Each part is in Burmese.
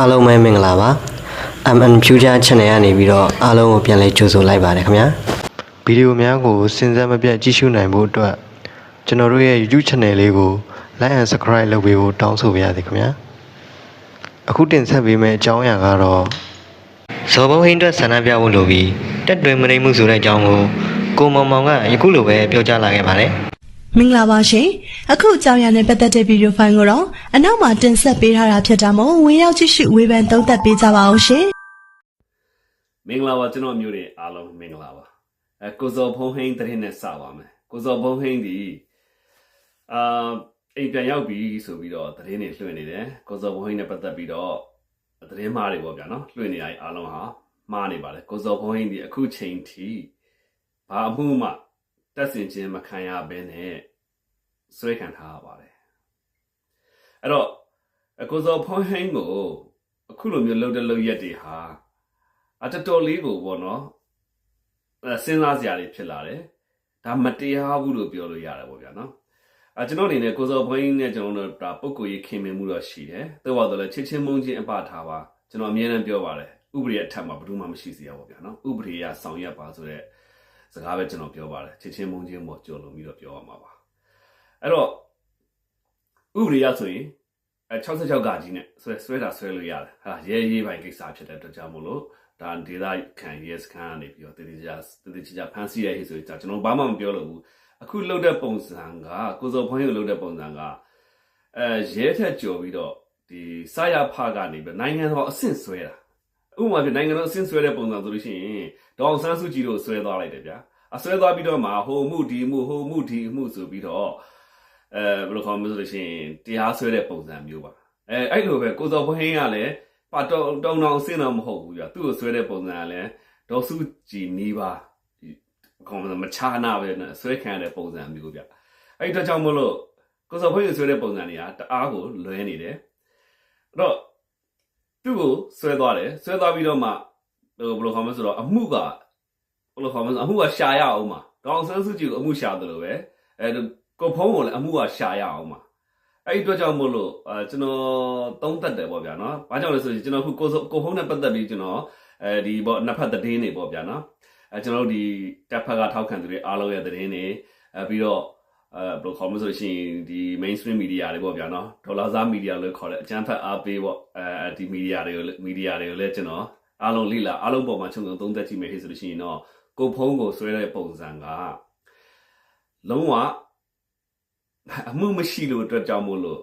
အားလုံးပဲမင်္ဂလာပါ MN Future Channel ကနေပြီးတော့အားလုံးကိုပြန်လည်ကြိုဆိုလိုက်ပါတယ်ခင်ဗျာဗီဒီယိုများကိုစဉ်ဆက်မပြတ်ကြည့်ရှုနိုင်ဖို့အတွက်ကျွန်တော်တို့ရဲ့ YouTube Channel လေးကို Like and Subscribe လုပ်ပေးဖို့တောင်းဆိုပါရစေခင်ဗျာအခုတင်ဆက်ပေးမယ့်အကြောင်းအရာကတော့ဇော်ဘုံဟိန်းအတွက်ဆန္ဒပြဖို့လိုပြီးတက်တွင်မနေမှုဆိုတဲ့အကြောင်းကိုကိုမောင်မောင်ကယခုလိုပဲပြောကြားလာခဲ့ပါတယ် မင်္ဂလာပါရှင်အခုအကြောင်းအရာနဲ့ပတ်သက်တဲ့ဗီဒီယိုဖိုင်ကိုတော့အနောက်မှာတင်ဆက်ပေးထားတာဖြစ်တာမို့ဝင်ရောက်ကြည့်ရှုဝေဖန်သုံးသပ်ပေးကြပါအောင်ရှင်မင်္ဂလာပါကျွန်တော်မျိုးတွေအားလုံးမင်္ဂလာပါအဲကိုဇော်ဖုံးဟိန်းတရင်နဲ့စပါမယ်ကိုဇော်ဖုံးဟိန်းဒီအာအိမ်ပြန်ရောက်ပြီဆိုပြီးတော့တရင်တွေလွှင့်နေတယ်ကိုဇော်ဖုံးဟိန်းနဲ့ပတ်သက်ပြီးတော့တရင်မားတွေပေါ့ဗျာနော်လွှင့်နေရအားလုံးဟာမှားနေပါတယ်ကိုဇော်ဖုံးဟိန်းဒီအခုချိန်ထိဘာအမှုမှ တက်ဆင်ခြင်းမခံရဘဲနဲ့ဆွဲခံထားရပါတယ်အဲ့တော့အကိုဇော်ဖုံးဟိန်းကိုအခုလိုမျိုးလှုပ်တဲ့လှုပ်ရက်တွေဟာအတတော်လေးကိုပေါ့နော်အဲစဉ်းစားစရာတွေဖြစ်လာတယ်ဒါမတရားဘူးလို့ပြောလို့ရတယ်ပေါ့ဗျာနော်အဲကျွန်တော်အနေနဲ့ကိုစော်ဘွင်းနဲ့ကျွန်တော်တို့ဒါပုံကိုရေးခင်မင်မှုတော့ရှိတယ်တော့ပါတော့လေချစ်ချင်းမုန်းချင်းအပထားပါကျွန်တော်အမြဲတမ်းပြောပါတယ်ဥပဒေအထက်မှာဘယ်သူမှမရှိစေရပါဗျာနော်ဥပဒေရဆောင်ရွက်ပါဆိုတဲ့ စကားပဲကျွန်တော်ပြောပါတယ်ချစ်ချင်းမုန်းချင်းပေါ့ကြော်လို့ပြီးတော့ပြောရမှာပါအဲ့တော့ဥပဒေရဆိုရင်အဲ66ကကြီးနဲ့ဆွဲဆွဲတာဆွဲလို့ရတယ်ဟာရဲရေးပိုင်းကိစ္စဖြစ်တဲ့အတွက်ကြောင့်မို့လို့ဒါဒေတာခံ yes ခံကနေပြီးတော့တတိယတတိယဖန်စီရဟိဆိုကျွန်တော်ဘာမှမပြောလို့ဘူးအခုလှုပ်တဲ့ပုံစံကကိုစော်ဖွင့်ရလှုပ်တဲ့ပုံစံကအဲရဲထက်ကြော်ပြီးတော့ဒီစရဖကနေပြီးနိုင်ငံတော်အဆင့်ဆွဲတာ ဥပမာပြနိုင်ငံတော်အဆင့်ဆွဲတဲ့ပုံစံဆိုလို့ရှိရင်ဒေါအောင်ဆန်းစုကြည်တို့ဆွဲသွားလိုက်တယ်ဗျာအဆွဲသွားပြီးတော့မှဟိုမှုဒီမှုဟိုမှုဒီမှုဆိုပြီးတော့အဲဘယ်လိုခေါ်မလဲဆိုလို့ရှိရင်တရားဆွဲတဲ့ပုံစံမျိုးပါအဲအဲ့လိုပဲကိုစော်ဖွင့်ကလည်းပါတောင်းတောင်းတောင်းစင်းတော့မဟုတ်ဘူးပြသူ့ကိုဆွဲတဲ့ပုံစံကလည်းဒေါ်စုကြည်နီးပါကောင်းမချာနာပဲနဲ့ဆွဲခံရတဲ့ပုံစံမျိုးပြအဲ့ဒီတော့ကြောင့်မလို့ကိုစော်ဖွင့်ဆွဲတဲ့ပုံစံတွေကတအားကိုလွဲနေတယ်အဲ့တော့ သူ့ကိုဆွဲသွားတယ်ဆွဲသွားပြီးတော့မှဟိုဘယ်လိုခေါ်မလဲဆိုတော့အမှုကဘယ်လိုခေါ်မလဲအမှုကရှာရအောင်မှာဒေါအောင်ဆန်းစုကြည်ကိုအမှုရှာတယ်လို့ပဲအဲကိုဖုံးကိုလည်းအမှုကရှာရအောင်မှာအဲ့ဒီအတွက်ကြောင့်မို့လို့အဲကျွန်တော်သုံးသက်တယ်ပေါ့ဗျာနော်။ဘာကြောင့်လဲဆိုရင်ကျွန်တော်ခုကိုစုကိုဖုံးနဲ့ပတ်သက်ပြီးကျွန်တော်အဲဒီပေါ့နှစ်ဖက်သတင်းတွေပေါ့ဗျာနော်။အဲကျွန်တော်တို့ဒီတက်ဖက်ကထောက်ခံသူတွေအားလုံးရဲ့သတင်းတွေအဲပြီးတော့ အဲဘယ်လိုခေါ်မလဲဆိုရှင်ဒီ mainstream media တွေပေါ့ဗျာနော်။ဒေါ်လာစား media လို့ခေါ်တဲ့အကြမ်းဖက်အားပေးပေါ့အဲဒီ media တွေကို media တွေကိုလည်းကျွန်တော်အားလုံးလိလာအားလုံးပေါ်မှာခြုံငုံသုံးသက်ကြည့်မယ်ဟဲ့ဆိုလို့ရှိရင်တော့ကိုဖုံးကိုဆွဲတဲ့ပုံစံကလုံးဝအမှုမရှိလို့အတွက်ကြောင့်မို့လို့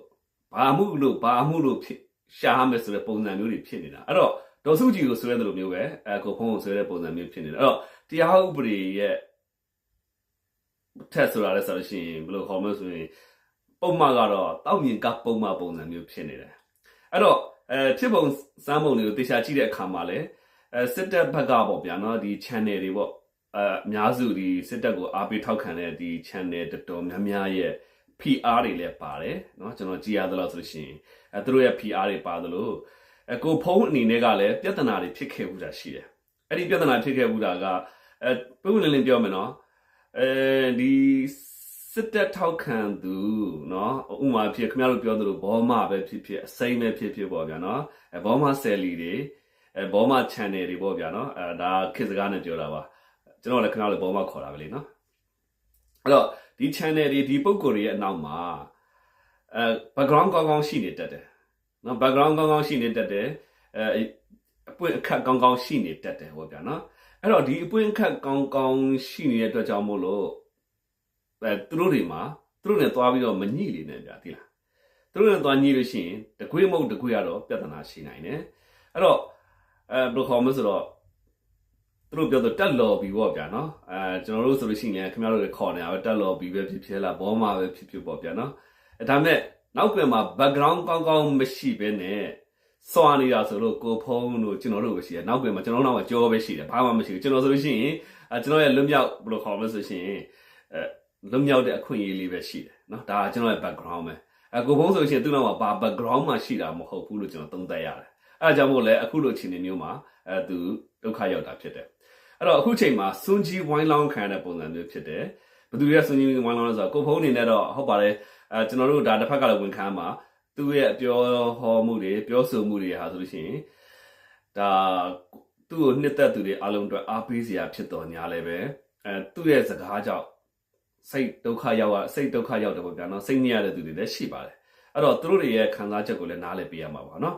ဘာအမှုလို့ဘာအမှုလို့ဖြစ်ရှာရမယ်ဆိုတဲ့ပုံစံမျိုးတွေဖြစ်နေတာအဲ့တော့ဒေါ်စုကြည်ကိုဆွဲတယ်လို့မျိုးပဲအဲကိုဖုံးကိုဆွဲတဲ့ပုံစံမျိုးဖြစ်နေတာအဲ့တော့တရားဥပဒေရဲ့ ထက်ဆိုတာလဲဆိုလို့ရှိရင်ဘယ်လိုခေါ်မလဲဆိုရင်ပုံမှန်ကတော့တောက်မြင်ကပုံမှန်ပုံစံမျိုးဖြစ်နေတယ်အဲ့တော့အဲဖြစ်ပုံစမ်းပုံတွေကိုတေချာကြည့်တဲ့အခါမှာလဲအဲစစ်တပ်ဘက်ကပေါ့ဗျာနော်ဒီ channel တွေပေါ့အဲအများစုဒီစစ်တပ်ကိုအားပေးထောက်ခံတဲ့ဒီ channel တော်တော်များများရဲ့ PR တွေလည်းပါတယ်เนาะကျွန်တော်ကြည်ရသလောက်ဆိုလို့ရှိရင်အဲသူတို့ရဲ့ PR တွေပါသလိုအကိုဖုံးအနေနဲ့ကလည်းပြဿနာတွေဖြစ်ခဲ့ဘူးတာရှိတယ်အဲ့ဒီပြဿနာဖြစ်ခဲ့ဘူးတာကအဲပုံလင်းလင်းပြောမယ်နော် အဲဒီစစ်တပ်ထောက်ခံသူเนาะဥမာဖြစ်ခင်ဗျားတို့ပြောသလိုဘောမပဲဖြစ်ဖြစ်အစိမ့်ပဲဖြစ်ဖြစ်ပေါ့ဗျာเนาะအဲဘောမဆယ်လီတွေအဲဘောမ channel တွေပေါ့ဗျာเนาะအဲဒါခေတ်စကားနဲ့ပြောတာပါကျွန်တော်လည်းခင်ဗျားတို့ဘောမခေါ်တာပဲလေเนาะအဲ့တော့ဒီ channel တွေဒီပုံကိုယ်တွေရဲ့အနောက်မှာအဲ background ကောင်းကောင်းရှိနေတတ်တယ်နော် background ကောင်းကောင်းရှိနေတတ်တယ်အဲအပွင့်အခက်ကောင်းကောင်းရှိနေတတ်တယ်ဟောဗျာနော် အဲ့တော့ဒီအပွင့်အခက်ကောင်းကောင်းရှိနေတဲ့အတွက်ကြောင့်မို့လို့အဲသူတို့တွေမှာသူတို့နဲ့သွားပြီးတော့မညှိလေနဲ့ဗျာတိလားသူတို့နဲ့သွားညှိလို့ရှိရင်တကွေးမဟုတ်တကွေးကတော့ပြဿနာရှိနိုင်တယ်အဲ့တော့အဲဘယ်လိုခေါ်မလဲဆိုတော့သူတို့ပြောတော့တက်လော်ဘီပေါ့ဗျာနော်အဲကျွန်တော်တို့ဆိုလို့ရှိရင်ခင်ဗျားတို့လည်းခေါ်နေတာပဲတက်လော်ဘီပဲဖြစ်ဖြစ်လားဘောမာပဲဖြစ်ဖြစ်ပေါ့ဗျာနော်အဲဒါမဲ့နောက်ပြန်မှာ background ကောင်းကောင်းမရှိဘဲနဲ့ စွာနေတာဆိုလို့ကိုဖုံးတို့ကျွန်တော်တို့ပဲရှိတယ်နောက်ပြန်မှာကျွန်တော်တို့ကကြောပဲရှိတယ်ဘာမှမရှိဘူးကျွန်တော်ဆိုလို့ရှိရင်အဲကျွန်တော်ရဲ့လွတ်မြောက်ဘယ်လိုခေါ်မလဲဆိုရှင်အဲလွတ်မြောက်တဲ့အခွင့်အရေးလေးပဲရှိတယ်နော်ဒါကကျွန်တော်ရဲ့ background ပဲအဲကိုဖုံးဆိုရှင်သူ့နောက်မှာဘာ background မှရှိတာမဟုတ်ဘူးလို့ကျွန်တော်သုံးသပ်ရတယ်အဲဒါကြောင့်မို့လဲအခုလိုအခြေအနေမျိုးမှာအဲသူဒုက္ခရောက်တာဖြစ်တယ်အဲ့တော့အခုချိန်မှာစွန်ကြီးဝိုင်းလောင်းခံရတဲ့ပုံစံမျိုးဖြစ်တယ်ဘယ်သူတွေကစွန်ကြီးဝိုင်းလောင်းလဲဆိုတော့ကိုဖုံးအနေနဲ့တော့ဟုတ်ပါတယ်အဲကျွန်တော်တို့ဒါတစ်ဖက်ကလည်းဝန်ခံမှာ သူ့ရဲ့အပြောဟောမှုတွေပြောဆိုမှုတွေဟာဆိုလို့ရှိရင်ဒါသူ့ကိုနှစ်သက်သူတွေအလုံးအတွက်အားပေးစရာဖြစ်တော်ညာလည်းပဲအဲသူ့ရဲ့စကားကြောင့်စိတ်ဒုက္ခရောက်ရစိတ်ဒုက္ခရောက်တယ်ပေါ့ဗျာနော်စိတ်ညစ်ရတဲ့သူတွေလည်းရှိပါတယ်အဲ့တော့သူတို့တွေရဲ့ခံစားချက်ကိုလည်းနားလည်ပေးရမှာပါနော်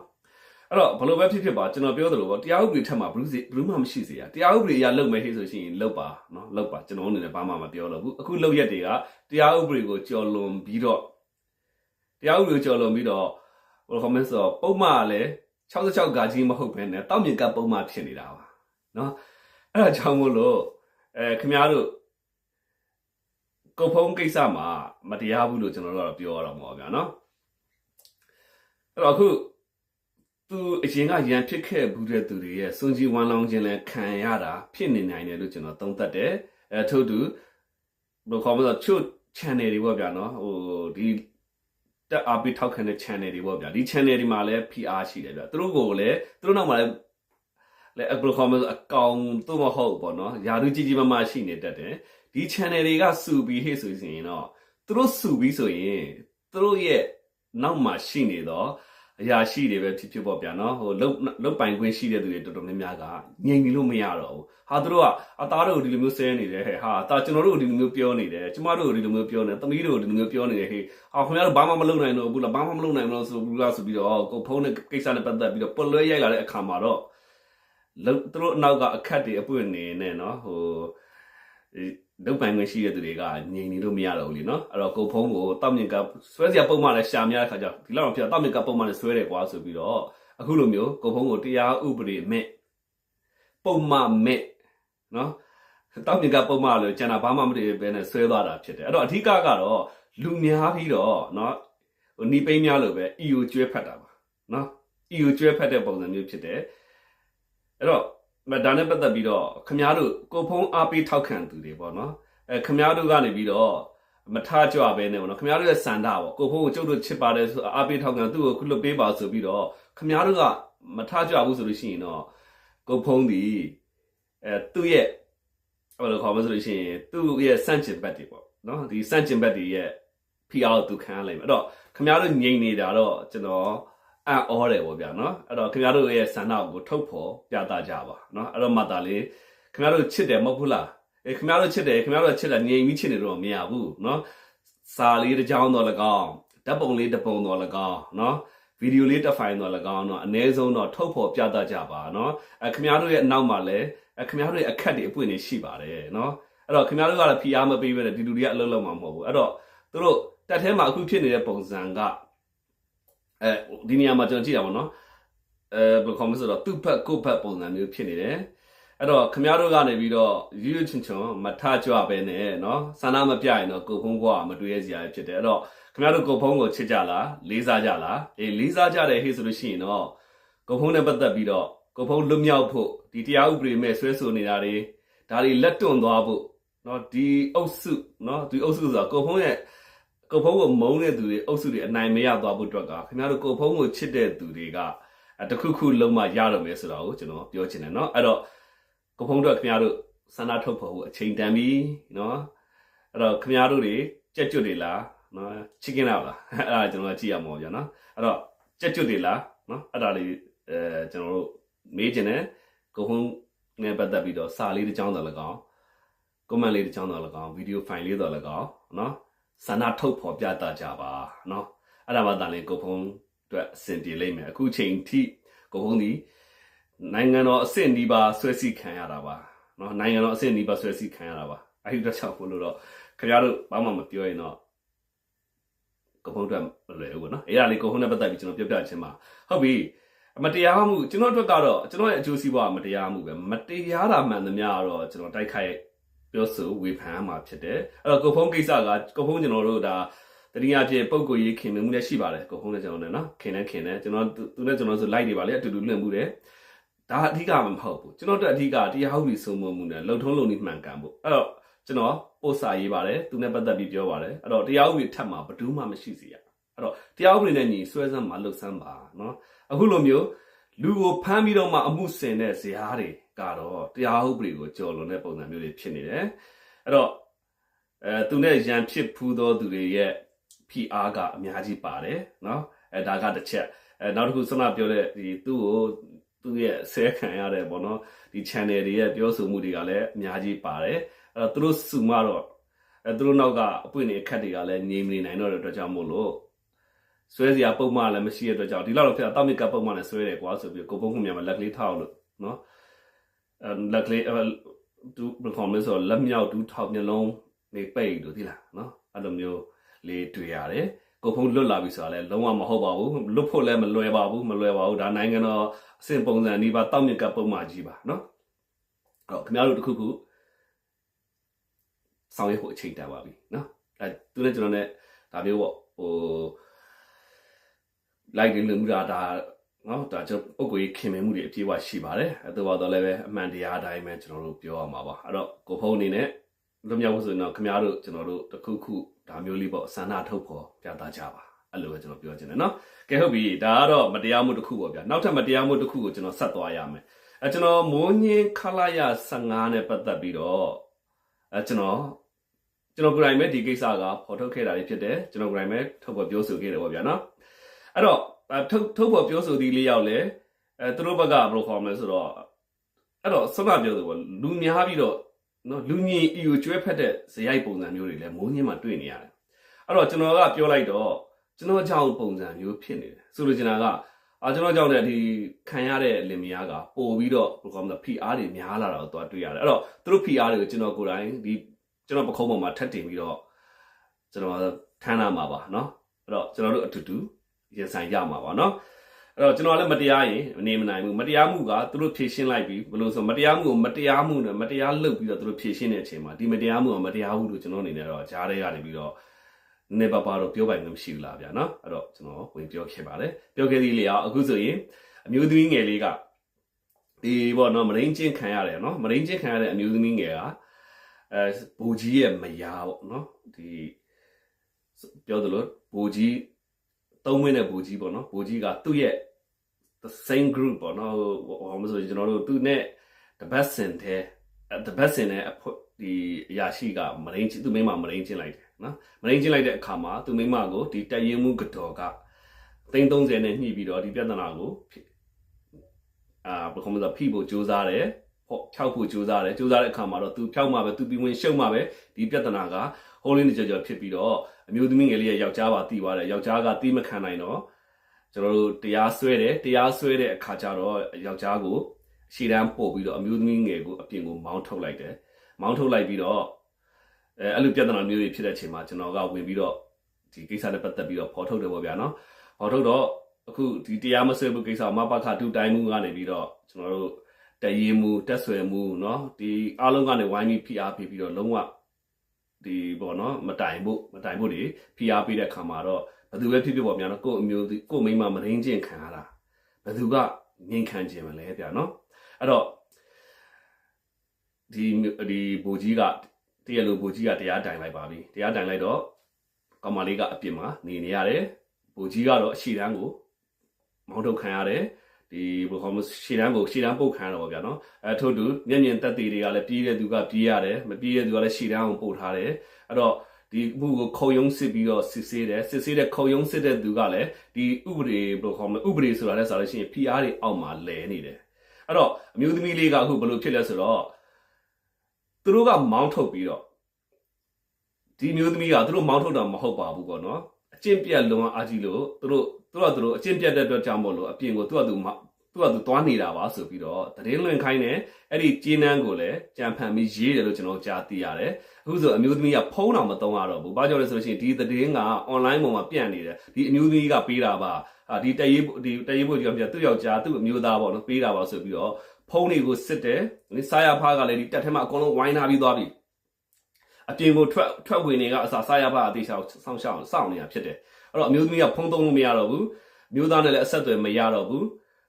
အဲ့တော့ဘယ်လိုပဲဖြစ်ဖြစ်ပါကျွန်တော်ပြောသလိုပေါ့တရားဥပဒေထက်မှာဘယ်သူဘယ်မှမရှိစေရတရားဥပဒေအရလုပ်မယ်ဟေ့ဆိုရှင်လုပ်ပါနော်လုပ်ပါကျွန်တော်အနေနဲ့ဘာမှမပြောတော့ဘူးအခုလုပ်ရက်တွေကတရားဥပဒေကိုကြော်လွန်ပြီးတော့ တရားဥပဒေကိုကြော်လွန်ပြီးတော့ဟို comment ဆိုပုံမှန်ကလည်း66ဂါကြီးမဟုတ်ဘဲနဲ့တောက်မြင်ကပ်ပုံမှန်ဖြစ်နေတာပါနော်အဲ့ဒါကြောင့်မို့လို့အဲခင်ဗျားတို့ကုတ်ဖုံးကိစ္စမှာမတရားဘူးလို့ကျွန်တော်တို့ကတော့ပြောရတော့မှာပါဗျာနော်အဲ့တော့အခုသူအရင်ကရန်ဖြစ်ခဲ့ဘူးတဲ့သူတွေရဲ့စွန်ကြီးဝမ်းလောင်းခြင်းလဲခံရတာဖြစ်နေနိုင်တယ်လို့ကျွန်တော်သုံးသပ်တယ်အဲထို့တူဘယ်လိုခေါ်မလဲချို့ channel တွေပေါ့ဗျာနော်ဟိုဒီ တက်အားပေးထောက်ခံတဲ့ channel တွေပေါ့ဗျာဒီ channel တွေမှာလည်း PR ရှိတယ်ဗျာသူတို့ကိုလည်းသူတို့နောက်မှာလည်းလဲဘယ်လိုခေါ်မလဲအကောင်သူ့မဟုတ်ပေါ့နော်ယာရုကြီးကြီးမားမားရှိနေတတ်တယ်ဒီ channel တွေကစုပြီးဟေ့ဆိုရင်တော့သူတို့စုပြီးဆိုရင်သူတို့ရဲ့နောက်မှာရှိနေတော့ အရာရှိတွေပဲဖြစ်ဖြစ်ပေါ့ဗျာနော်ဟိုလုတ်လုတ်ပိုင်ခွင့်ရှိတဲ့သူတွေတော်တော်များများကငြိမ်နေလို့မရတော့ဘူးဟာသူတို့ကအသားတို့ဒီလိုမျိုးဆဲနေတယ်ဟဲ့ဟာအသားကျွန်တော်တို့ဒီလိုမျိုးပြောနေတယ်ကျမတို့ဒီလိုမျိုးပြောနေသမီးတို့ဒီလိုမျိုးပြောနေတယ်ဟေ့ဟာခင်ဗျားတို့ဘာမှမလုပ်နိုင်တော့ဘူးလားဘာမှမလုပ်နိုင်တော့ဆိုဘူးလားဆိုပြီးတော့ကိုဖုန်းနဲ့ကိစ္စနဲ့ပတ်သက်ပြီးတော့ပွလွဲရိုက်လာတဲ့အခါမှာတော့လုတ်သူတို့အနောက်ကအခက်တွေအပွင့်နေနဲ့နော်ဟို လုတ်ပိုင်ခွင့်ရှိတဲ့သူတွေကငြိမ်နေလို့မရတော့ဘူးလीနော်အဲ့တော့ကိုဖုန်းကိုတောက်မြင်ကဆွဲစရာပုံမှန်လဲရှာများတဲ့ခါကျဒီလောက်တော့ဖြစ်တောက်မြင်ကပုံမှန်လဲဆွဲတယ်ကွာဆိုပြီးတော့အခုလိုမျိုးကိုဖုန်းကိုတရားဥပဒေမဲ့ပုံမှန်မဲ့နော်တောက်မြင်ကပုံမှန်လို့ကျန်တာဘာမှမတည်ပဲနဲ့ဆွဲသွားတာဖြစ်တယ်အဲ့တော့အဓိကကတော့လူများပြီးတော့နော်ဟိုနီးပိန်းများလို့ပဲ EU ကျွဲဖတ်တာပါနော် EU ကျွဲဖတ်တဲ့ပုံစံမျိုးဖြစ်တယ်အဲ့တော့မ ဒါနဲ့ပတ်သက်ပြီးတော့ခမားတို့ကိုဖုံးအားပေးထောက်ခံသူတွေပေါ့နော်အဲခမားတို့ကနေပြီးတော့မထားကြွပဲနဲ့ပေါ့နော်ခမားတို့ရဲ့စန္ဒပေါ့ကိုဖုံးကိုကျုပ်တို့ချစ်ပါတယ်ဆိုအားပေးထောက်ခံသူ့ကိုခုလွတ်ပေးပါဆိုပြီးတော့ခမားတို့ကမထားကြွဘူးဆိုလို့ရှိရင်တော့ကိုဖုံးဒီအဲသူ့ရဲ့ဟိုလိုခေါ်မဆိုလို့ရှိရင်သူ့ရဲ့စန့်ကျင်ဘက်တွေပေါ့နော်ဒီစန့်ကျင်ဘက်တွေရဲ့ PR ကိုသူခံရလိမ့်မယ်အဲ့တော့ခမားတို့ငြိမ်နေတာတော့ကျွန်တော် အံ့ဩတယ်ပေါ့ဗျာနော်အဲ့တော့ခင်ဗျားတို့ရဲ့ဆန္ဒကိုထုတ်ဖော်ပြသကြပါနော်အဲ့တော့မှသာလေခင်ဗျားတို့ချစ်တယ်မဟုတ်ဘူးလားအေးခင်ဗျားတို့ချစ်တယ်ခင်ဗျားတို့ချစ်တယ်ငြိမ်ပြီးချစ်နေတော့မရဘူးနော်စာလေးတစ်ကြောင်းတော့၎င်းဓာတ်ပုံလေးတစ်ပုံတော့၎င်းနော်ဗီဒီယိုလေးတစ်ဖိုင်တော့၎င်းတော့အ ਨੇ ဆုံးတော့ထုတ်ဖော်ပြသကြပါနော်အဲခင်ဗျားတို့ရဲ့အနောက်မှာလည်းအဲခင်ဗျားတို့ရဲ့အခက်တွေအပွင့်တွေရှိပါတယ်နော်အဲ့တော့ခင်ဗျားတို့ကလည်း PR မပေးဘဲနဲ့ဒီလူတွေကအလုပ်လုပ်မှာမဟုတ်ဘူးအဲ့တော့သူတို့တက်ထဲမှာအခုဖြစ်နေတဲ့ပုံစံက အဲဒီနေရာမှာကျွန်တော်ကြည့်တာပေါ့နော်အဲဘယ်လိုခေါ်မလဲဆိုတော့သူ့ဘက်ကိုယ့်ဘက်ပုံစံမျိုးဖြစ်နေတယ်အဲ့တော့ခမရတို့ကနေပြီးတော့ရွရွချွန်ချွန်မထကြွပဲနဲ့เนาะဆန္ဒမပြရင်တော့ကိုဖုံးကွာမတွေ့ရစရာဖြစ်တယ်အဲ့တော့ခမရတို့ကိုဖုံးကိုချစ်ကြလားလေးစားကြလားအေးလေးစားကြတယ်ဟေ့ဆိုလို့ရှိရင်တော့ကိုဖုံးနဲ့ပတ်သက်ပြီးတော့ကိုဖုံးလွတ်မြောက်ဖို့ဒီတရားဥပဒေမဲ့ဆွဲဆိုနေတာတွေဒါတွေလက်တွန့်သွားဖို့เนาะဒီအုပ်စုเนาะဒီအုပ်စုဆိုတာကိုဖုံးရဲ့ ကိုဖုံးကိုမုန်းတဲ့သူတွေအုပ်စုတွေအနိုင်မရသွားဖို့အတွက်ကခင်ဗျားတို့ကိုဖုံးကိုချစ်တဲ့သူတွေကတခုခုလုံးမရတော့မယ်ဆိုတာကိုကျွန်တော်ပြောချင်တယ်เนาะအဲ့တော့ကိုဖုံးတို့ခင်ဗျားတို့ဆန္ဒထုတ်ဖော်ဖို့အချိန်တန်ပြီเนาะအဲ့တော့ခင်ဗျားတို့တွေကြက်ကျွတ်တွေလားเนาะချစ်ကင်းလားအဲ့ဒါကျွန်တော်ကြည့်ရမှာပေါ့ဗျာเนาะအဲ့တော့ကြက်ကျွတ်တွေလားเนาะအဲ့ဒါလေးအဲကျွန်တော်တို့မေးချင်တယ်ကိုဖုံးနဲ့ပတ်သက်ပြီးတော့စာလေးတစ်ကြောင်းတော့လကောင်း comment လေးတစ်ကြောင်းတော့လကောင်းဗီဒီယိုဖိုင်လေးတော့လကောင်းเนาะ ဆန္ဒထုတ်ဖော်ပြသကြပါเนาะအဲ့ဒါမှတန်လေကိုဖုံးအတွက်အဆင်ပြေလိမ့်မယ်အခုချိန်ထိကိုဖုံးဒီနိုင်ငံတော်အဆင့်ဒီပါဆွဲစီခံရတာပါเนาะနိုင်ငံတော်အဆင့်ဒီပါဆွဲစီခံရတာပါအဲ့ဒီတော့ချက်ဖို့လို့တော့ခင်ဗျားတို့ဘာမှမပြောရင်တော့ကိုဖုံးအတွက်မလွယ်ဘူးပေါ့နော်အဲ့ဒါလေးကိုဖုံးနဲ့ပတ်သက်ပြီးကျွန်တော်ပြောပြချင်ပါဟုတ်ပြီမတရားမှုကျွန်တော်အတွက်ကတော့ကျွန်တော်ရဲ့အကျိုးစီးပွားမတရားမှုပဲမတရားတာမှန်သမျှကတော့ကျွန်တော်တိုက်ခိုက် ပြောဆိုဝေဖန်မှာဖြစ်တယ်အဲ့တော့ကိုဖုံးကိစ္စကကိုဖုံးကျွန်တော်တို့ဒါတတိယအဖြစ်ပုံကိုရေးခင်မှုလည်းရှိပါတယ်ကိုဖုံးနဲ့ကျွန်တော်နဲ့နော်ခင်နဲ့ခင်နဲ့ကျွန်တော်သူနဲ့ကျွန်တော်ဆိုလိုက်နေပါလေအတူတူလွှင့်မှုတယ်ဒါအဓိကမဟုတ်ဘူးကျွန်တော်တို့အဓိကတရားဟုတ်ပြီစုံမမှုနဲ့လုံထုံးလုံနည်းမှန်ကန်ဖို့အဲ့တော့ကျွန်တော်ပို့စာရေးပါတယ်သူနဲ့ပတ်သက်ပြီးပြောပါတယ်အဲ့တော့တရားဥပဒေထပ်မှာဘယ်သူမှမရှိစေရအဲ့တော့တရားဥပဒေနဲ့ညီဆွဲစမ်းမှာလှုပ်ဆမ်းပါနော်အခုလိုမျိုးလူကိုဖမ်းပြီးတော့မှအမှုဆင်တဲ့ဇာတ်တွေ ကတော့တရားဥပဒေကိုကျော်လွန်တဲ့ပုံစံမျိုးတွေဖြစ်နေတယ်။အဲ့တော့အဲသူနဲ့ရန်ဖြစ်ဖူးသောသူတွေရဲ့ဖိအားကအများကြီးပါတယ်နော်။အဲဒါကတစ်ချက်အဲနောက်တစ်ခုဆနာပြောတဲ့ဒီသူ့ကိုသူ့ရဲ့ဆဲခံရတဲ့ပေါ့နော်ဒီ channel တွေရဲ့ပြောဆိုမှုတွေကလည်းအများကြီးပါတယ်။အဲ့တော့သူတို့စုမတော့အဲသူတို့နောက်ကအပွင့်တွေအခက်တွေကလည်းငြိမ်နေနိုင်တော့တဲ့အတွက်ကြောင့်မို့လို့ဆွဲစရာပုံမှန်လည်းမရှိတဲ့အတွက်ကြောင့်ဒီလောက်တော့ဖြစ်တာတောက်မြစ်ကပုံမှန်လည်းဆွဲတယ်ကွာဆိုပြီးကိုပုံမှုမြန်မာလက်ကလေးထောက်လို့နော် လက်ကလေးအဲသူဘယ်ကောင်လဲဆိုတော့လက်မြောက်တူးထောက်မျက်လုံးနေပိတ်လို့ဒီလားနော်အဲ့လိုမျိုးလေးတွေ့ရတယ်ကိုဖုံးလွတ်လာပြီဆိုတာလည်းလုံးဝမဟုတ်ပါဘူးလွတ်ဖို့လည်းမလွယ်ပါဘူးမလွယ်ပါဘူးဒါနိုင်ငံတော်အဆင့်ပုံစံဒီပါတောက်မြစ်ကပုံမှန်ကြီးပါနော်အဲ့တော့ခင်ဗျားတို့တစ်ခုခုဆောင်ရွက်ဖို့အချိန်တန်ပါပြီနော်အဲသူနဲ့ကျွန်တော်နဲ့ဒါမျိုးပေါ့ဟို like တွေလူမှုတာဒါ နော်ဒါကျွန်တော်ပုဂ္ဂိုလ်ရေးခင်မင်မှုတွေအပြည့်အဝရှိပါတယ်အဲဒါပါတော့လည်းပဲအမှန်တရားအတိုင်းပဲကျွန်တော်တို့ပြောရမှာပါအဲ့တော့ကိုဖုန်းအနေနဲ့လွတ်မြောက်ဖို့ဆိုရင်တော့ခင်ဗျားတို့ကျွန်တော်တို့တစ်ခုခုဒါမျိုးလေးပေါ့ဆန္ဒထုတ်ဖို့ပြသကြပါအဲ့လိုပဲကျွန်တော်ပြောချင်တယ်နော်ကဲဟုတ်ပြီဒါကတော့မတရားမှုတစ်ခုပေါ့ဗျာနောက်ထပ်မတရားမှုတစ်ခုကိုကျွန်တော်ဆက်သွားရမယ်အဲကျွန်တော်မိုးညင်းခလာရ15နဲ့ပတ်သက်ပြီးတော့အဲကျွန်တော်ကျွန်တော်ကိုယ်တိုင်ပဲဒီကိစ္စကဖော်ထုတ်ခဲ့တာလေးဖြစ်တယ်ကျွန်တော်ကိုယ်တိုင်ပဲထုတ်ဖော်ပြောဆိုခဲ့တယ်ပေါ့ဗျာနော်အဲ့တော့အဲ ထုတ်ထုတ်ဖော်ပြောဆိုသီးလေးယောက်လဲအဲသူတို့ဘက်ကဘယ်လိုခေါ်မလဲဆိုတော့အဲ့တော့ဆွမ်းမပြောဆိုပေါ့လူများပြီးတော့နော်လူညီအီကိုကျွဲဖက်တဲ့ဇယိုက်ပုံစံမျိုးတွေလည်းမိုးညင်းမှာတွေ့နေရတယ်အဲ့တော့ကျွန်တော်ကပြောလိုက်တော့ကျွန်တော်အကြောင်းပုံစံမျိုးဖြစ်နေတယ်ဆိုလိုချင်တာကအာကျွန်တော်ကြောင့်လည်းဒီခံရတဲ့လင်မယားကပို့ပြီးတော့ဘယ်လိုခေါ်မလဲ PR တွေများလာတာကိုသွားတွေ့ရတယ်အဲ့တော့သူတို့ PR တွေကိုကျွန်တော်ကိုယ်တိုင်ဒီကျွန်တော်ပခုံးပေါ်မှာထပ်တင်ပြီးတော့ကျွန်တော်ထမ်းလာမှာပါเนาะအဲ့တော့ကျွန်တော်တို့အတူတူ ရဆိုင်ရမှာပါနော်အဲ့တော့ကျွန်တော်လည်းမတရားရင်နေမနိုင်ဘူးမတရားမှုကသူတို့ဖြည့်ရှင်းလိုက်ပြီးဘယ်လိုဆိုမတရားမှုကိုမတရားမှုနဲ့မတရားလုပ်ပြီးတော့သူတို့ဖြည့်ရှင်းတဲ့အချိန်မှာဒီမတရားမှုကမတရားဘူးလို့ကျွန်တော်အနေနဲ့တော့ကြားထဲကနေပြီးတော့နေပါပါတော့ပြောပိုင်လို့မရှိဘူးလားဗျာနော်အဲ့တော့ကျွန်တော်ဝင်ပြောခဲ့ပါတယ်ပြောခဲ့သေးလေအောင်အခုဆိုရင်အမျိုးသမီးငယ်လေးကဒီပေါ့နော်မရင်းချင်းခံရတယ်နော်မရင်းချင်းခံရတဲ့အမျိုးသမီးငယ်ကအဲဘူကြီးရဲ့မယားပေါ့နော်ဒီပြောသလိုဘူကြီး သုံးဝင်းတဲ့ဘူကြီးပေါ့နော်ဘူကြီးကသူ့ရဲ့ the same group ပေါ့နော်ဟိုဟိုမဆိုကျွန်တော်တို့သူနဲ့ the best sin တဲ့ the best sin နဲ့အဖို့ဒီအရာရှိကမရင်းချင်းသူမိမမရင်းချင်းလိုက်တယ်နော်မရင်းချင်းလိုက်တဲ့အခါမှာသူမိမကိုဒီတရင်မှုကတော်ကသိန်း30နဲ့ညှိပြီးတော့ဒီပြဿနာကိုအာဘယ်လိုမှမဖိဖို့ကြိုးစားတယ်ပေါ့ဖြောက်ဖို့ကြိုးစားတယ်ကြိုးစားတဲ့အခါမှာတော့သူဖြောက်မှာပဲသူပြီးဝင်ရှုံမှာပဲဒီပြဿနာက ဟိုးလင်းနေကြကြဖြစ်ပြီးတော့အမျိုးသမီးငယ်လေးရဲ့ယောက်ျားပါတီးသွားတယ်ယောက်ျားကတီးမခံနိုင်တော့ကျွန်တော်တို့တရားစွဲတယ်တရားစွဲတဲ့အခါကျတော့ယောက်ျားကိုရှေ့တန်းပို့ပြီးတော့အမျိုးသမီးငယ်ကိုအပြင်ကိုမောင်းထုတ်လိုက်တယ်မောင်းထုတ်လိုက်ပြီးတော့အဲအဲ့လိုပြဿနာမျိုးတွေဖြစ်တဲ့အချိန်မှာကျွန်တော်ကဝင်ပြီးတော့ဒီကိစ္စနဲ့ပတ်သက်ပြီးတော့ဖော်ထုတ်တယ်ပေါ့ဗျာနော်ဖော်ထုတ်တော့အခုဒီတရားမဆွဲဘူးကိစ္စမပခတူတိုင်းမှုကနေပြီးတော့ကျွန်တော်တို့တည်ရင်မှုတက်ဆွဲမှုเนาะဒီအားလုံးကနေဝိုင်းပြီး PR ပေးပြီးတော့လုံးဝ ဒီပေါ့နော်မတိုင်ဖို့မတိုင်ဖို့တွေ PR ပေးတဲ့ခါမှာတော့ဘယ်သူပဲဖြစ်ဖြစ်ပေါ့ဗျာနော်ကို့အမျိုးကို့မိန်းမမရင်းချင်းခံရတာဘယ်သူကငင်ခံခြင်းမလဲဗျာနော်အဲ့တော့ဒီဒီဘူကြီးကတရလိုဘူကြီးကတရားတိုင်လိုက်ပါပြီတရားတိုင်လိုက်တော့ကောင်မလေးကအပြစ်မှာနေနေရတယ်ဘူကြီးကတော့အရှိတန်းကိုမောင်းထုတ်ခံရတယ် ဒီဘယ်လိုမှရှေ့တန်းကိုရှေ့တန်းပုတ်ခံရတော့ဗျာနော်အဲထို့တူမျက်မြင်တက်သေးတွေကလည်းပြေးတဲ့သူကပြေးရတယ်မပြေးတဲ့သူကလည်းရှေ့တန်းကိုပုတ်ထားတယ်အဲ့တော့ဒီမှုကိုခုံရုံးစစ်ပြီးတော့စစ်ဆေးတယ်စစ်ဆေးတဲ့ခုံရုံးစစ်တဲ့သူကလည်းဒီဥပဒေဘယ်လိုခေါ်မလဲဥပဒေဆိုတာလည်းဆိုလို့ရှိရင် PR တွေအောက်မှာလဲနေတယ်အဲ့တော့အမျိုးသမီးလေးကအခုဘယ်လိုဖြစ်လဲဆိုတော့သူတို့ကမောင်းထုတ်ပြီးတော့ဒီမျိုးသမီးကသူတို့မောင်းထုတ်တာမဟုတ်ပါဘူးပေါ့နော်အ ကျင့်ပြတ်လုံးအားကြီးလို့သူတို့သူတို့ကသူတို့အကျင့်ပြတ်တဲ့အတွက်ကြောင့်မို့လို့အပြင်ကိုသူကသူသူကသူသွားနေတာပါဆိုပြီးတော့သတင်းလွင်ခိုင်းတယ်အဲ့ဒီကျင်းနှန်းကိုလည်းကြံဖန်ပြီးရေးတယ်လို့ကျွန်တော်ကြားသိရတယ်အခုဆိုအမျိုးသမီးကဖုန်းတော်မသုံးရတော့ဘူးဘာကြောင့်လဲဆိုလို့ရှိရင်ဒီသတင်းက online ပေါ်မှာပြန့်နေတယ်ဒီအမျိုးသမီးကပေးတာပါအာဒီတရေးဒီတရေးဖို့ကြောင့်ပြသူ့ယောက်ျားသူ့အမျိုးသားပေါ့နော်ပေးတာပါဆိုပြီးတော့ဖုန်းတွေကိုစစ်တယ်စားရဖားကလည်းဒီတက်ထဲမှာအကုန်လုံးဝိုင်းထားပြီးသွားပြီ အပြင်ကိုထွက်ထွက်ဝင်နေကအစားစားရဖားအသေးချောင်းဆောင်းရှောင်းစောင့်နေတာဖြစ်တယ်အဲ့တော့အမျိုးသမီးကဖုန်းသုံးလို့မရတော့ဘူးမျိုးသားနဲ့လည်းအဆက်အသွယ်မရတော့ဘူး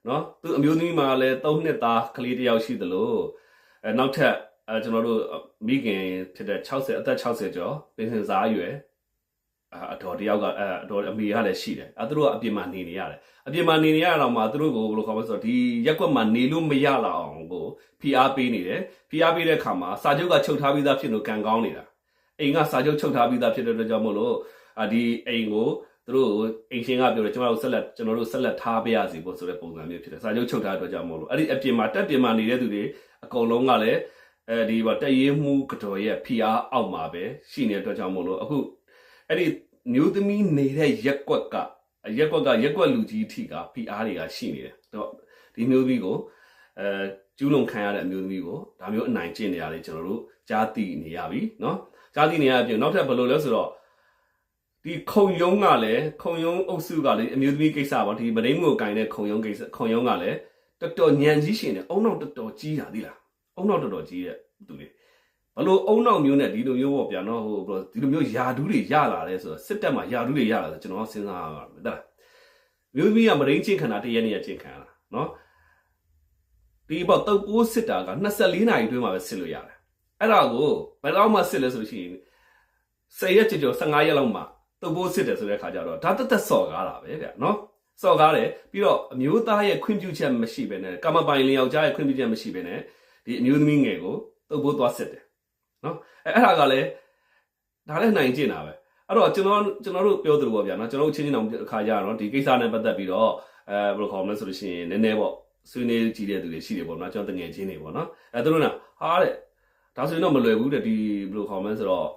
နော်သူအမျိုးသမီးမှာလည်း၃နှစ်သားကလေးတစ်ယောက်ရှိသလိုအဲနောက်ထပ်အဲကျွန်တော်တို့မိခင်ဖြစ်တဲ့60အသက်60ကျော်ပင်စင်စားအရွယ် အတော်တယောက်ကအဲအတော်အမေကလည်းရှိတယ်အဲသူတို့ကအပြင်မှာနေနေရတယ်အပြင်မှာနေနေရတော့မှသူတို့ကိုဘယ်လိုခေါ်မလဲဆိုတော့ဒီရက်ကွက်မှာနေလို့မရလောက်အောင်ကို PR ပေးနေတယ် PR ပေးတဲ့ခါမှာစာချုပ်ကချုပ်ထားပြီးသားဖြစ်လို့ကံကောင်းနေတာအိမ်ကစာချုပ်ချုပ်ထားပြီးသားဖြစ်တဲ့အတွက်ကြောင့်မို့လို့အာဒီအိမ်ကိုသူတို့အိမ်ရှင်ကပြောတယ်ကျွန်တော်တို့ဆက်လက်ကျွန်တော်တို့ဆက်လက်ထားပေးရစီဖို့ဆိုတဲ့ပုံစံမျိုးဖြစ်တယ်စာချုပ်ချုပ်ထားတဲ့အတွက်ကြောင့်မို့လို့အဲ့ဒီအပြင်မှာတက်ပြင်မှာနေတဲ့သူတွေအကုန်လုံးကလည်းအဲဒီဘာတက်ရေးမှုကတော်ရဲ့ PR အောက်မှာပဲရှိနေတဲ့အတွက်ကြောင့်မို့လို့အခု အဲ့ဒီမျိုးသမီးနေတဲ့ရက်ကွက်ကရက်ကွက်ကရက်ကွက်လူကြီးအထိက PR တွေကရှိနေတယ်တော့ဒီမျိုးသမီးကိုအဲကျူးလွန်ခံရတဲ့အမျိုးသမီးကိုဒါမျိုးအနိုင်ကျင့်နေရတယ်ကျွန်တော်တို့ကြားသိနေရပြီเนาะကြားသိနေရတဲ့အပြင်နောက်ထပ်ဘယ်လိုလဲဆိုတော့ ဒီခုံယုံကလည်းခုံယုံအုပ်စုကလည်းအမျိုးသမီးကိစ္စပါဒီမရင်းမှုကိုကင်တဲ့ခုံယုံကိစ္စခုံယုံကလည်းတော်တော်ညံကြီးရှင်တယ်အုံနောက်တော်တော်ကြီးတာသိလားအုံနောက်တော်တော်ကြီးတဲ့သူတွေ ဘလို့အုံနောက်မျိုးနဲ့ဒီလိုမျိုးပေါ့ဗျာနော်ဟိုဘလို့ဒီလိုမျိုးယာဒူးတွေရလာတယ်ဆိုတော့စစ်တပ်မှာယာဒူးတွေရလာဆိုကျွန်တော်စဉ်းစားရမှာတဲ့မျိုးသမီးကမရင်းချင်းခန္ဓာတရက်နေ့ချင်းခံရတာနော်ဒီပေါ့တုပ်ပိုးစစ်တာက24နာရီတွင်းမှာပဲစစ်လို့ရတယ်အဲ့ဒါကိုဘယ်တော့မှစစ်လဲဆိုလို့ရှိရင်10ရက်ကြော်15ရက်လောက်မှတုပ်ဖို့စစ်တယ်ဆိုတဲ့ခါကျတော့ဒါတက်တက်စော်ကားတာပဲဗျနော်စော်ကားတယ်ပြီးတော့အမျိုးသားရဲ့ခွင့်ပြုချက်မရှိဘဲနဲ့ကာမပိုင်လင်ယောက်ျားရဲ့ခွင့်ပြုချက်မရှိဘဲနဲ့ဒီအမျိုးသမီးငယ်ကိုတုပ်ဖို့သွားစစ်တယ် နော်အဲအဲ့ဒါကလည်းဒါလည်းနိုင်ကျင်တာပဲအဲ့တော့ကျွန်တော်ကျွန်တော်တို့ပြောသလိုပေါ့ဗျာနော်ကျွန်တော်တို့ချင်းချင်းအောင်အခါကြတော့ဒီကိစ္စနဲ့ပတ်သက်ပြီးတော့အဲဘယ်လိုခေါ်မလဲဆိုလို့ရှိရင်နည်းနည်းပေါ့ဆွေးနွေးကြည့်တဲ့သူတွေရှိတယ်ပေါ့နော်ကျွန်တော်တငယ်ချင်းတွေပေါ့နော်အဲသူတို့ကဟာတဲ့ဒါဆိုရင်တော့မလွယ်ဘူးတဲ့ဒီဘယ်လိုခေါ်မလဲဆိုတော့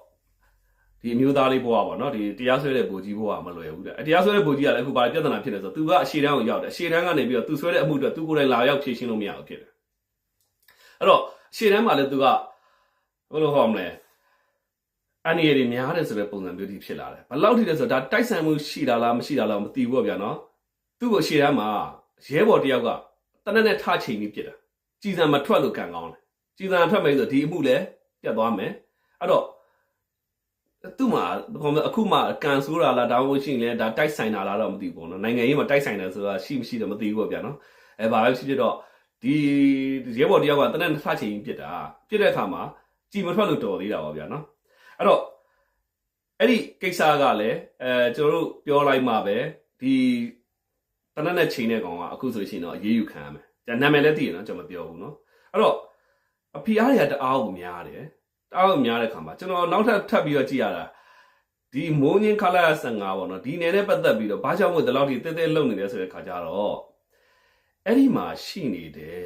ဒီအမျိုးသားလေးဘဝပေါ့နော်ဒီတရားဆွဲတဲ့ဘူကြီးဘဝမလွယ်ဘူးတဲ့အဲတရားဆွဲတဲ့ဘူကြီးကလည်းအခုဘာပြဿနာဖြစ်နေဆိုတော့ तू ကအရှေ့တန်းကိုရောက်တယ်အရှေ့တန်းကနေပြီးတော့ तू ဆွဲတဲ့အမှုအတွက် तू ကိုယ်တိုင်လာရောက်ဖြေရှင်းလို့မရဘူးဖြစ်တယ်အဲ့တော့အရှေ့တန်းမှာလည်း तू က ဘယ်လိုဟောမလဲအန်ရည်တွေများတယ်ဆိုတဲ့ပုံစံမျိုးကြီးဖြစ်လာတယ်ဘယ်လောက်ထိလဲဆိုတော့ဒါတိုက်ဆိုင်မှုရှိတာလားမရှိတာလားမသိဘူးပေါ့ဗျာနော်သူ့ကိုအရှေ့တန်းမှာရဲဘော်တယောက်ကတနက်နဲ့ထချိန်ပြီးပြစ်တာကြည်စံမထွက်လို့ကန်ကောင်းတယ်ကြည်စံထွက်မယ်ဆိုဒီအမှုလည်းပြတ်သွားမယ်အဲ့တော့သူ့မှာဘာမှအခုမှကန်ဆိုးတာလားဒါမှမဟုတ်ရှိရင်လည်းဒါတိုက်ဆိုင်တာလားတော့မသိဘူးပေါ့နော်နိုင်ငံရေးမှာတိုက်ဆိုင်တယ်ဆိုတာရှိမရှိတော့မသိဘူးပေါ့ဗျာနော်အဲဘာပဲဖြစ်ဖြစ်တော့ဒီရဲဘော်တယောက်ကတနက်နှစ်ထချိန်ပြစ်တာပြစ်တဲ့အခါမှာ ကြည်မထွက်လို့တော်သေးတာပေါ့ဗျာနော်အဲ့တော့အဲ့ဒီကိစ္စကလည်းအဲကျွန်တော်တို့ပြောလိုက်မှပဲဒီတနက်နဲ့ချိန်တဲ့ကောင်ကအခုဆိုရှင်တော့အေးအေးယူခံရမယ်ဒါနာမည်လည်းသိရနော်ကျွန်တော်မပြောဘူးနော်အဲ့တော့အဖီအားတွေကတအားကိုများတယ်တောက်များတဲ့ခါမှာကျွန်တော်နောက်ထပ်ထပ်ပြီးတော့ကြည့်ရတာဒီမိုးငင်းခလာ15ပေါ့နော်ဒီနယ်နဲ့ပတ်သက်ပြီးတော့ဘာကြောင့်မို့ဒီလောက်ထိတဲတဲလုံနေလဲဆိုတဲ့ခါကျတော့အဲ့ဒီမှာရှိနေတဲ့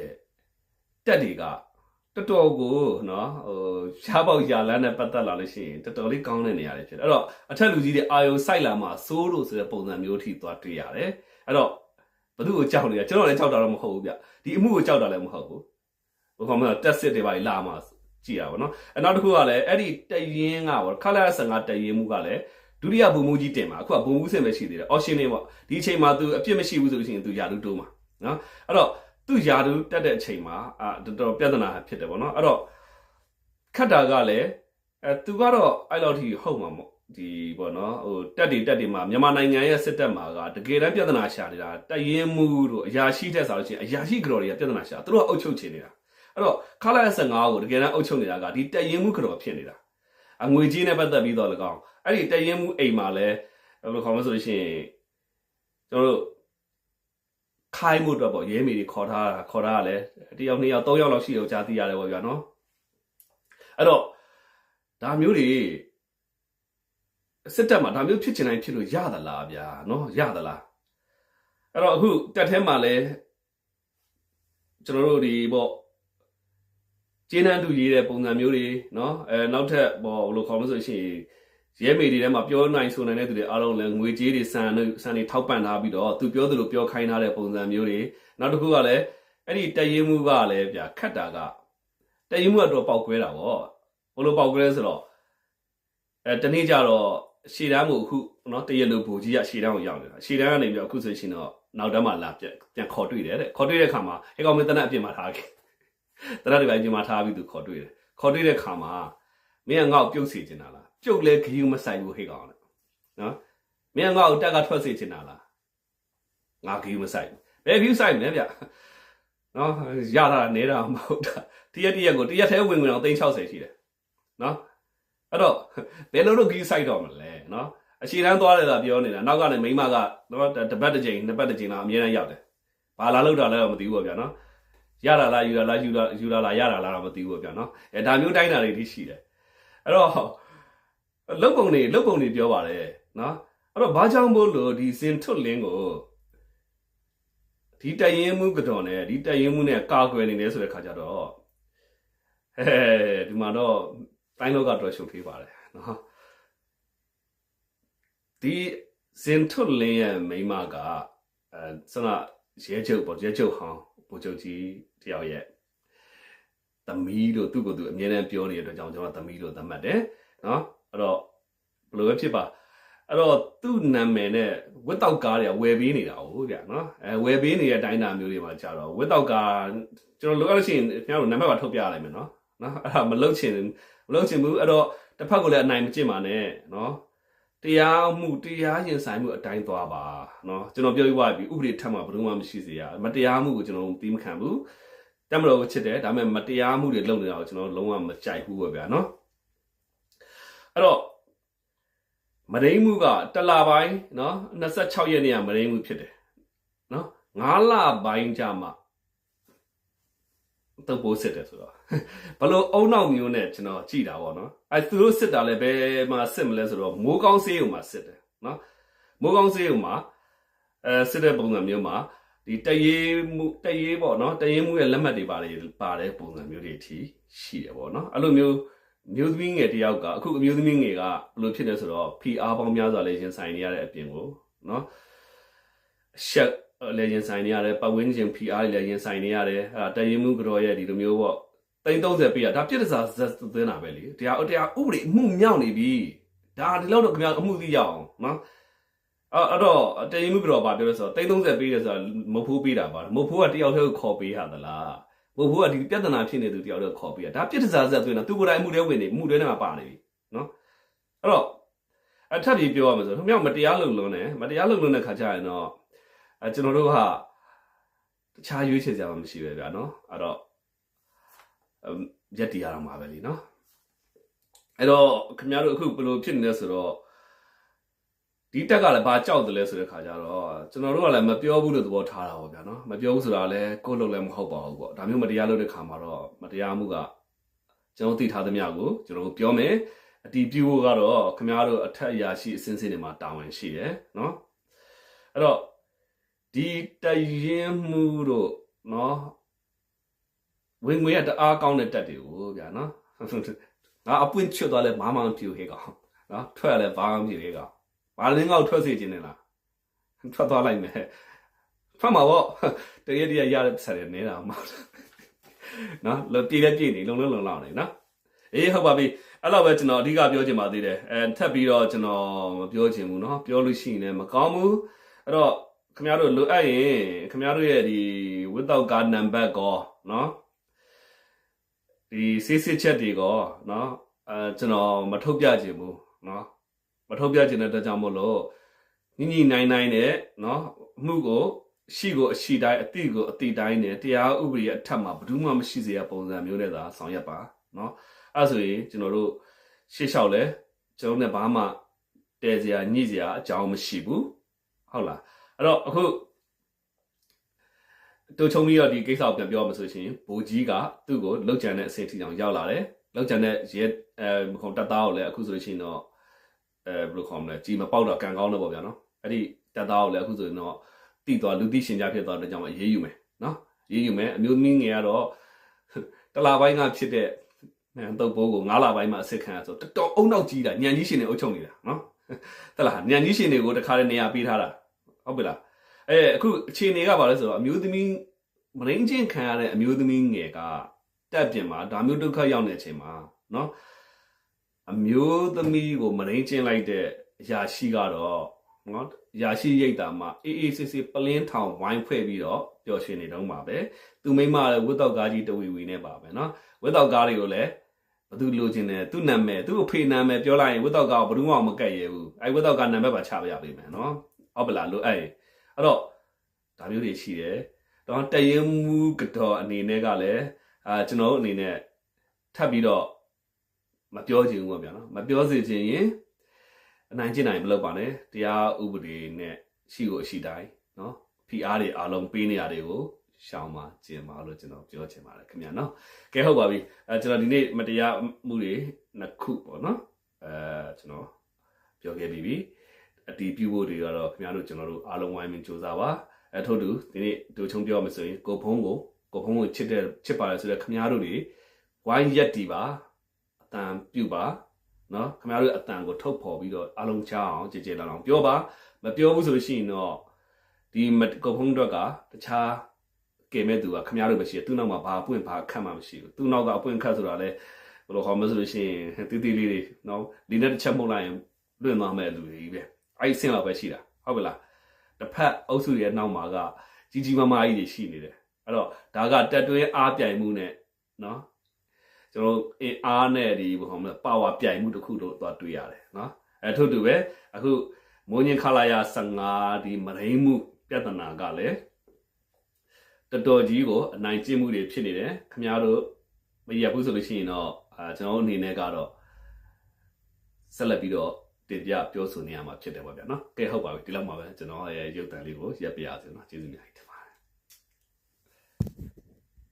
တက်တွေက တော်တော်ကိုနော်ဟိုရှားပေါက်ရာလန်းနဲ့ပတ်သက်လာလို့ရှိရင်တော်တော်လေးကောင်းတဲ့နေရာတွေဖြစ်တယ်အဲ့တော့အထက်လူကြီးတွေအာယုံစိုက်လာမှစိုးလို့ဆိုတဲ့ပုံစံမျိုးထိသွားတွေ့ရတယ်အဲ့တော့ဘသူ့ကိုကြောက်နေတာကျွန်တော်လည်းကြောက်တာတော့မဟုတ်ဘူးဗျဒီအမှုကိုကြောက်တာလည်းမဟုတ်ဘူးဘယ်ကောင်မှတက်စစ်တွေပါလာမှကြည့်ရပါတော့အနောက်တစ်ခုကလည်းအဲ့ဒီတရင်ကပေါ့ခလာ15တရင်မှုကလည်းဒုတိယဘုံမူကြီးတင်မှာအခုကဘုံမူစင်ပဲရှိသေးတယ်အော်ရှင်နေပေါ့ဒီအချိန်မှာ तू အပြစ်မရှိဘူးဆိုလို့ရှိရင် तू ယာလူတိုးမှာနော်အဲ့တော့ तू ယာလူတက်တဲ့အချိန်မှာအာတော်တော်ပြဿနာဖြစ်တယ်ပေါ့နော်အဲ့တော့ခတ်တာကလည်းအဲ तू ကတော့အဲ့လောက်ထိဟုတ်မှာမို့ဒီပေါ့နော်ဟိုတက်တွေတက်တွေမှာမြန်မာနိုင်ငံရဲ့စစ်တပ်မှာကတကယ်တမ်းပြဿနာရှာနေတာတရင်မှုတို့အရာရှိတဲ့ဆိုလို့ရှိရင်အရာရှိကြော်တွေကပြဿနာရှာသူတို့ကအုပ်ချုပ်ချင်နေတာအဲ့တော့ခလာ15ကိုတကယ်တမ်းအုပ်ချုပ်နေတာကဒီတရင်မှုကြော်ဖြစ်နေတာအငွေကြီးနဲ့ပတ်သက်ပြီးတော့၎င်းအဲ့ဒီတရင်မှုအိမ်မှာလဲဘယ်လိုခေါ်မလဲဆိုလို့ရှိရင်ကျွန်တော်တို့ ခိုင်းမှုအတွက်ပေါ့ရဲမေတွေခေါ်ထားတာခေါ်ထားတာလဲတယောက်နှစ်ယောက်သုံးယောက်လောက်ရှိတယ်ကြားသိရတယ်ပေါ့ဗျာနော်အဲ့တော့ဒါမျိုးတွေစစ်တပ်မှာဒါမျိုးဖြစ်ချင်တိုင်းဖြစ်လို့ရသလားဗျာနော်ရသလားအဲ့တော့အခုတက်ထဲမှာလဲကျွန်တော်တို့ဒီပေါ့ကျေးနန်းသူရေးတဲ့ပုံစံမျိုးတွေနော်အဲနောက်ထပ်ပေါ့ဘယ်လိုခေါ်မလို့ဆိုရှင် ရဲမေတွေထဲမှာပြောနိုင်ဆိုနိုင်တဲ့သူတွေအားလုံးလည်းငွေကြေးတွေစံတွေစံတွေထောက်ပံ့ထားပြီးတော့သူပြောသလိုပြောခိုင်းထားတဲ့ပုံစံမျိုးတွေနောက်တစ်ခုကလည်းအဲ့ဒီတရင်မှုကလည်းဗျာခတ်တာကတရင်မှုကတော့ပေါက်ကွဲတာပေါ့ဘလို့ပေါက်ကွဲဆိုတော့အဲတနေ့ကျတော့ရှေ့တန်းကိုအခုနော်တရလိုဘူကြီးကရှေ့တန်းကိုရောက်နေတာရှေ့တန်းကနေပြီးအခုဆိုရှင်တော့နောက်တန်းမှာလာပြန်ပြန်ခေါ်တွေ့တယ်တဲ့ခေါ်တွေ့တဲ့ခါမှာအဲကောင်မင်းတနက်အပြင်မှာထားခဲ့တနက်ဒီပိုင်းပြင်မှာထားပြီးသူခေါ်တွေ့တယ်ခေါ်တွေ့တဲ့ခါမှာမင်းကငါ့ကိုပြုတ်စီချင်တာလား ပြုတ်လဲခယူးမဆိုင်ဘူးဟိတ်ကောင်လေနော်မင်းကငါ့ကိုတက်ကထွက်စီချင်တာလားငါခယူးမဆိုင်ဘူးဘယ်ခယူးဆိုင်မလဲဗျနော်ရတာနေတာမဟုတ်တာတရက်တရက်ကိုတရက်ထဲဝင်ဝင်အောင်360ရှိတယ်နော်အဲ့တော့ဘယ်လိုလုပ်ခယူးဆိုင်တော့မလဲနော်အရှိတန်းသွားတယ်သာပြောနေတာနောက်ကနေမိမကတော့တပတ်တစ်ချိန်နှစ်ပတ်တစ်ချိန်တော့အမြဲတမ်းရောက်တယ်ဘာလာလို့တာလဲတော့မသိဘူးပေါ့ဗျာနော်ရတာလားယူတာလားယူတာယူတာလားရတာလားတော့မသိဘူးဗျာနော်အဲဒါမျိုးတိုင်းတာတွေတိရှိတယ်အဲ့တော့ လုတ်ပုံတွေလုတ်ပုံတွေပြောပါတယ်နော်အဲ့တော့ဘာကြောင့်မို့လို့ဒီစင်ထွတ်လင်းကိုဒီတရင်မှုကတော်နဲ့ဒီတရင်မှုနဲ့ကာကွယ်နေတယ်ဆိုတဲ့ခါကျတော့ဟဲဒီမှာတော့တိုင်းလောကတော့ရှုပ်သေးပါတယ်နော်ဒီစင်ထွတ်လင်းရဲ့မိန်းမကအဲစနရဲချုပ်ပေါ့ရဲချုပ်ဟောင်းဗိုလ်ချုပ်ကြီးတယောက်ရဲ့သမီးတို့သူ့ကိုယ်သူအမြဲတမ်းပြောနေတဲ့အတွက်ကြောင့်ကျွန်တော်သမီးလို့သတ်မှတ်တယ် နော်အဲ့တော့ဘယ်လိုပဲဖြစ်ပါအဲ့တော့သူ့နာမည်နဲ့ဝက်တောက်ကားတွေကဝယ်ပေးနေတာဟုတ်ဗျာနော်အဲဝယ်ပေးနေတဲ့အတိုင်းအတာမျိုးတွေမှာကြာတော့ဝက်တောက်ကားကျွန်တော်လိုအပ်လို့ရှိရင်ခင်ဗျားတို့နာမည်ပါထုတ်ပြရလိုက်မယ်နော်နော်အဲ့ဒါမလုပ်ချင်မလုပ်ချင်ဘူးအဲ့တော့တစ်ဖက်ကလည်းအနိုင်မကျင့်ပါနဲ့နော်တရားမှုတရားရင်ဆိုင်မှုအတိုင်းသွားပါနော်ကျွန်တော်ပြောပြပါပြီဥပဒေထက်မှဘယ်သူမှမရှိစေရမတရားမှုကိုကျွန်တော်သီးမခံဘူးတမတော်ကိုချစ်တယ်ဒါပေမဲ့မတရားမှုတွေလုပ်နေတာကိုကျွန်တော်လုံးဝမကြိုက်ဘူးပဲဗျာနော် အဲ့တော့မရင်းမှုကတလပိုင်းနော်26ရက်နေ့ကမရင်းမှုဖြစ်တယ်နော်9လပိုင်းကြာမှတော့ပိုးစစ်တယ်ဆိုတော့ဘလို့အုံနောက်မျိုးနဲ့ကျွန်တော်ကြည်တာပေါ့နော်အဲသူတို့စစ်တာလည်းဘယ်မှာစစ်မလဲဆိုတော့မိုးကောင်းစေးုံမှာစစ်တယ်နော်မိုးကောင်းစေးုံမှာအဲစစ်တဲ့ပုံစံမျိုးမှာဒီတရေမှုတရေပေါ့နော်တရေမှုရဲ့လက်မှတ်တွေပါတယ်ပါတဲ့ပုံစံမျိုးတွေအထိရှိတယ်ပေါ့နော်အဲ့လိုမျိုး မျိုးသမီးငယ်တယောက်ကအခုအမျိုးသမီးငယ်ကဘယ်လိုဖြစ်လဲဆိုတော့ PR ပေါင်းများစွာလည်းရင်ဆိုင်နေရတဲ့အပြင်ကိုနော်ရှက်လည်းရင်ဆိုင်နေရတယ်ပတ်ဝန်းကျင် PR လည်းရင်ဆိုင်နေရတယ်အဲတရင်မှုကြော်ရဲ့ဒီလိုမျိုးပေါ့တိန်30ပေးရဒါပြစ်ဒစာဇက်သွင်းတာပဲလေတရားတရားဥပဒေအမှုမြောက်နေပြီဒါဒီလောက်တော့ခင်ဗျာအမှုသိရအောင်နော်အဲ့အဲ့တော့တရင်မှုကြော်ပါပြောလို့ဆိုတော့တိန်30ပေးတယ်ဆိုတာမဟုတ်ဘူးပေးတာပါမဟုတ်ဘူးကတယောက်တည်းကိုခေါ်ပေးရသလား မဟုတ်ဘူးကဒီပြဿနာဖြစ်နေသူတယောက်တည်းခေါ်ပေးရဒါပြစ်ဒစာဇက်သွင်းတာသူကိုယ်တိုင်အမှုတွေဝင်နေအမှုတွေနဲ့မှပါနေပြီနော်အဲ့တော့အထပ်ပြီးပြောရမယ်ဆိုတော့ခင်ဗျာမတရားလုပ်လွန်းတယ်မတရားလုပ်လွန်းတဲ့ခါကျရင်တော့အဲကျွန်တော်တို့ကတခြားရွေးချယ်ကြမှာမရှိပဲဗျာနော်အဲ့တော့ရက်တီရအောင်ပါပဲလीနော်အဲ့တော့ခင်ဗျားတို့အခုဘယ်လိုဖြစ်နေလဲဆိုတော့ ဒီတက်ကလည်းဘာကြောက်တယ်လဲဆိုတဲ့ခါကျတော့ကျွန်တော်တို့ကလည်းမပြောဘူးလို့သဘောထားတာပေါ့ဗျာနော်မပြောဘူးဆိုတာလည်းကိုယ့်လုပ်လည်းမဟုတ်ပါဘူးပေါ့ဒါမျိုးမတရားလုပ်တဲ့ခါမှာတော့မတရားမှုကကျွန်တော်သိထားသမျှကိုကျွန်တော်တို့ပြောမယ်အတီးပြဖို့ကတော့ခင်ဗျားတို့အထက်အရာရှိအစင်းစင်းတွေမှာတာဝန်ရှိတယ်နော်အဲ့တော့ဒီတရင်မှုတို့နော်ဝင်ငွေရတအားကောင်းတဲ့တက်တွေကိုဗျာနော်ငါအပွင့်ချွတ်သွားလဲမမပြူဟေကောင်နော်ထွက်လဲဘာမှမပြူဟေကောင် ဘာလင်းကောက်ထွက်စေခြင်းနဲ့လားထွက်သွားလိုက်မယ်ထွက်မှာပေါ့တရတရရတဲ့ဆက်ရနေတာမှာနော်လောပြေးလဲပြေးနေလုံလုံလုံလောက်နေနော်အေးဟုတ်ပါပြီအဲ့လောက်ပဲကျွန်တော်အဓိကပြောချင်ပါသေးတယ်အဲထပ်ပြီးတော့ကျွန်တော်မပြောချင်ဘူးနော်ပြောလို့ရှိရင်လည်းမကောင်းဘူးအဲ့တော့ခင်ဗျားတို့လိုအပ်ရင်ခင်ဗျားတို့ရဲ့ဒီ without card number ကောနော်ဒီစစ်စစ်ချက်တွေကောနော်အဲကျွန်တော်မထုတ်ပြချင်ဘူးနော် မထုတ်ပြခြင်းတဲ့အတွက်ကြောင့်မို့လို့ညီညီနိုင်နိုင်နဲ့နော်အမှုကိုရှိကိုအရှိတိုင်းအတိကိုအတိတိုင်းနဲ့တရားဥပဒေအထက်မှာဘယ်သူမှမရှိစေရပုံစံမျိုးနဲ့သာဆောင်ရွက်ပါနော်အဲဆိုရင်ကျွန်တော်တို့ရှေ့လျှောက်လဲကျွန်တော်နဲ့ဘာမှတဲစရာညှိစရာအကြောင်းမရှိဘူးဟုတ်လားအဲ့တော့အခုတို့ချုံပြီးတော့ဒီကိစ္စကိုပြန်ပြောမှဆိုရှင်ဘူကြီးကသူ့ကိုလောက်ကျန်တဲ့အဆင့်ထိအောင်ရောက်လာတယ်လောက်ကျန်တဲ့ရဲအဲမခုံတက်သားကိုလည်းအခုဆိုရှင်တော့ အဲဘယ်လိုခေါ်မလဲကြီးမပေါက်တော့ကံကောင်းတော့ပေါ့ဗျာနော်အဲ့ဒီတက်သားကိုလည်းအခုဆိုရင်တော့တိသွားလူသိရှင်ကြားဖြစ်သွားတဲ့ကြောင့်အေးအေးယူမယ်နော်အေးအေးယူမယ်အမျိုးသမီးငယ်ကတော့တလာပိုင်းကဖြစ်တဲ့အဲတုတ်ပိုးကို9လပိုင်းမှာအစ်စ်ခံရဆိုတော်တော်အုံနောက်ကြီးတာညံကြီးရှင်တွေအုပ်ချုပ်နေတာနော်တလားညံကြီးရှင်တွေကိုတခါတည်းနေရာပေးထားတာဟုတ်ပြီလားအဲအခုအခြေအနေကဘာလဲဆိုတော့အမျိုးသမီးမရင်းချင်းခံရတဲ့အမျိုးသမီးငယ်ကတက်ပြင်မှာဒါမျိုးဒုက္ခရောက်နေတဲ့အချိန်မှာနော် အမျိုးသမီးကိုမရင်းချင်းလိုက်တဲ့အရာရှိကတော့နော်ရာရှိရိတ်တာမှာအေးအေးဆေးဆေးပလင်းထောင်ဝိုင်းဖွဲ့ပြီးတော့ပျော်ရွှင်နေတော့မှာပဲသူမိမလည်းဝတ်တော့ကားကြီးတဝီဝီနဲ့ပါပဲနော်ဝတ်တော့ကားတွေကိုလည်းဘသူလိုချင်တယ်သူ့နာမည်သူ့အဖေနာမည်ပြောလိုက်ရင်ဝတ်တော့ကားကိုဘယ်သူမှမကတ်ရဘူးအဲဝတ်တော့ကားနာမည်ပါချပြရပေးမယ်နော်ဟုတ်ပလားလို့အဲ့အဲ့တော့ဒါမျိုးတွေရှိတယ်တော့တရင်မူကတော့အနေနဲ့ကလည်းအာကျွန်တော်တို့အနေနဲ့ထပ်ပြီးတော့ မပြောချင်ဘူးပေါ့ဗျာနော်မပြောစေချင်ရင်အနိုင်ကျင့်နိုင်မလုပ်ပါနဲ့တရားဥပဒေနဲ့ရှိကိုရှိတိုင်းနော်ဖိအားတွေအားလုံးပေးနေရတွေကိုရှောင်ပါကျင်ပါလို့ကျွန်တော်ပြောချင်ပါတယ်ခင်ဗျာနော်ကဲဟုတ်ပါပြီအဲကျွန်တော်ဒီနေ့မတရားမှုတွေနှစ်ခုပေါ့နော်အဲကျွန်တော်ပြောခဲ့ပြီးပြီအတီးပြဖို့တွေကတော့ခင်ဗျားတို့ကျွန်တော်တို့အားလုံးဝိုင်းပြီးစူးစမ်းပါအထို့တူဒီနေ့တို့ချုံပြောမှဆိုရင်ကိုဖုံးကိုကိုဖုံးကိုချစ်တဲ့ချစ်ပါတယ်ဆိုတော့ခင်ဗျားတို့တွေဝိုင်းရက်တီပါ တန်ပြုပါနော်ခင်ဗျားတို့အတန်ကိုထုတ်ဖော်ပြီးတော့အားလုံးချအောင်ကြည်ကြည်လောင်လောင်ပြောပါမပြောဘူးဆိုလို့ရှိရင်တော့ဒီမကိုဖုံးတော့ကတခြားကဲမဲ့သူကခင်ဗျားတို့ပဲရှိတယ်သူ့နောက်မှာဘာအပွင့်ဘာခတ်မှမရှိဘူးသူ့နောက်ကအပွင့်ခတ်ဆိုတာလဲဘယ်လိုခေါ်မလဲဆိုလို့ရှိရင်တီးတီးလေးတွေနော်ဒီနေ့တစ်ချက်မှုတ်လိုက်ရင်လွင့်သွားမဲ့လူတွေကြီးပဲအဲ့ဒီစင်လောက်ပဲရှိတာဟုတ်ပြီလားတစ်ဖက်အုပ်စုရဲ့နောက်မှာကကြီးကြီးမားမားကြီးတွေရှိနေတယ်အဲ့တော့ဒါကတက်တွဲအားပြိုင်မှုနဲ့နော် ကျွန်တော်တို့အင်အားနဲ့ဒီဘယ်လိုမလဲပါဝါပြိုင်မှုတစ်ခုတော့သွားတွေ့ရတယ်နော်အဲထို့တူပဲအခုမိုးညင်ခလာယာ15ဒီမရိန်မှုပြဿနာကလည်းတော်တော်ကြီးကိုအနိုင်ကျင့်မှုတွေဖြစ်နေတယ်ခင်ဗျားတို့မရဘူးဆိုလို့ရှိရင်တော့အာကျွန်တော်တို့အနေနဲ့ကတော့ဆက်လက်ပြီးတော့တင်ပြပြောဆိုနေရမှာဖြစ်တယ်ပေါ့ဗျာနော်ကဲဟုတ်ပါပြီဒီလောက်မှာပဲကျွန်တော်ရဲ့ရုပ်တံလေးကိုရပ်ပြရစီနော်ကျေးဇူးများကြီးတင်ပါ